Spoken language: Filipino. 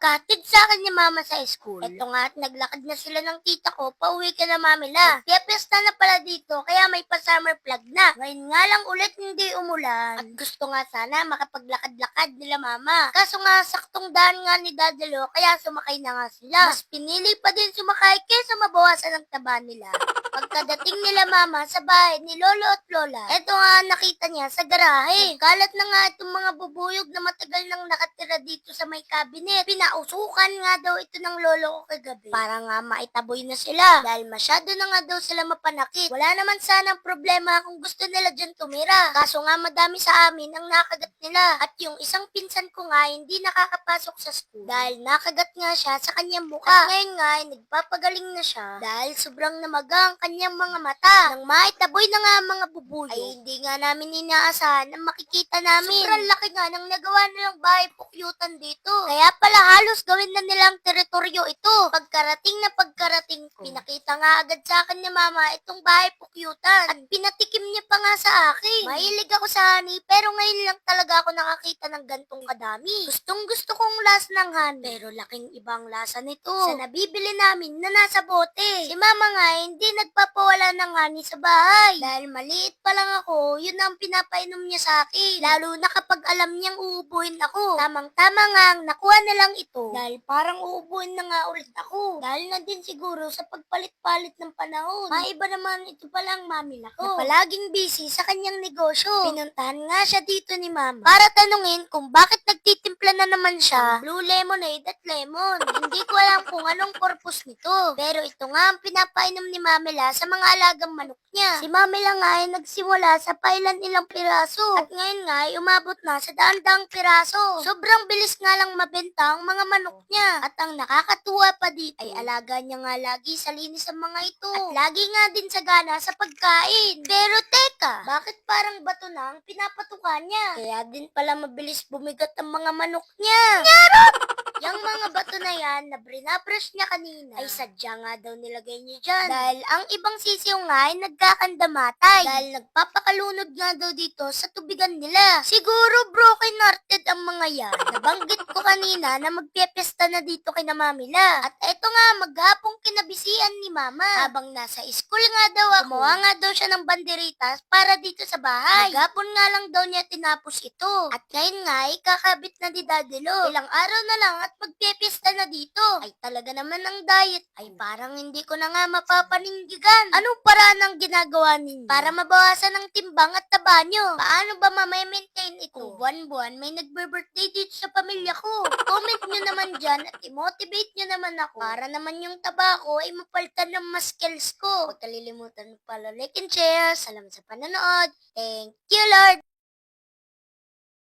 Pagkatid sa akin ni mama sa school, eto nga at naglakad na sila ng tita ko, pauwi ka na mamila. Kaya piyesta na pala dito, kaya may pa-summer plug na. Ngayon nga lang ulit hindi umulan. At gusto nga sana makapaglakad-lakad nila mama. Kaso nga saktong daan nga ni Dadalo, kaya sumakay na nga sila. Mas pinili pa din sumakay kaysa mabawasan ang taba nila. Pagkadating nila mama sa bahay ni Lolo at Lola, eto nga nakita niya sa garahe. Kalat na nga itong mga bubuyog na matagal nang nakatira dito sa may cabinet. Pinausukan nga daw ito ng lolo ko kagabi. Para nga maitaboy na sila. Dahil masyado na nga daw sila mapanakit. Wala naman sanang problema kung gusto nila dyan tumira. Kaso nga madami sa amin ang nakagat nila. At yung isang pinsan ko nga hindi nakakapasok sa school. Dahil nakagat nga siya sa kanyang mukha. At ngayon nga ay nagpapagaling na siya. Dahil sobrang namaga ang kanyang mga mata. Nang maitaboy na nga mga bubuyog. Ay hindi nga namin inaasahan na makikita namin. Sobrang laki nga nang nagawa nilang bahay pukyutan dito. Kaya pala halos gawin na nilang teritoryo ito. Pagkarating na pagkarating ko, pinakita nga agad sa akin ni mama itong bahay pukyutan. At pinatikim niya pa nga sa akin. Mahilig ako sa honey, pero ngayon lang talaga ako nakakita ng gantong kadami. Gustong gusto kong lasa ng honey, pero laking ibang lasa nito. Sa nabibili namin na nasa bote. Si mama nga hindi nagpapawala ng honey sa bahay. Dahil maliit pa lang ako, yun ang pinapainom niya sa akin. Lalo na kapag alam niyang uubuhin ako. Tamang-tama nga ang nakuha na lang ito. Dahil parang uubuhin na nga ulit ako. Dahil na din siguro sa pagpalit-palit ng panahon. Maiba naman ito palang mamila ko. Na palaging busy sa kanyang negosyo. Pinuntahan nga siya dito ni mama. Para tanungin kung bakit nagtitimpla na naman siya. Blue lemonade at lemon. Hindi ko alam kung anong purpose nito. Pero ito nga ang pinapainom ni Mamela sa mga alagang manok niya. Si Mamela nga ay nagsimula sa pailan ilang piraso. At ngayon nga ay umabot na sa daan-daang piraso. Sobrang bilis nga lang mabenta ang mga manok niya. At ang nakakatuwa pa dito ay alaga niya nga lagi sa linis ang mga ito. At lagi nga din sa gana sa pagkain. Pero teka, bakit parang bato na ang pinapatukan niya? Kaya din pala mabilis bumigat ang mga manok niya. Yung mga bato na yan na brinabrush niya kanina ay sadya nga daw nilagay niya dyan. Dahil ang ibang sisiw nga ay nagkakandamatay. Dahil nagpapakalunod nga daw dito sa tubigan nila. Siguro broken hearted ang mga yan. Nabanggit ko kanina na magpiyepesta na dito kay na mamila. At eto nga maghapong kinabisian ni mama. Habang nasa school nga daw ako, gumawa nga daw siya ng banderitas para dito sa bahay. Maghapon nga lang daw niya tinapos ito. At ngayon nga ay kakabit na di Dadelo. Ilang araw na lang at magpipista na dito. Ay talaga naman ang diet. Ay parang hindi ko na nga mapapanindigan. Anong paraan ang ginagawa ninyo? Para mabawasan ang timbang at taba nyo. Paano ba mamay-maintain ito? Buwan-buwan may nagbe-birthday dito sa pamilya ko. Comment nyo naman dyan at i-motivate nyo naman ako. Para naman yung taba ko ay mapalitan ng muscles ko. Huwag kalilimutan pala like and share. Salamat sa panonood. Thank you Lord!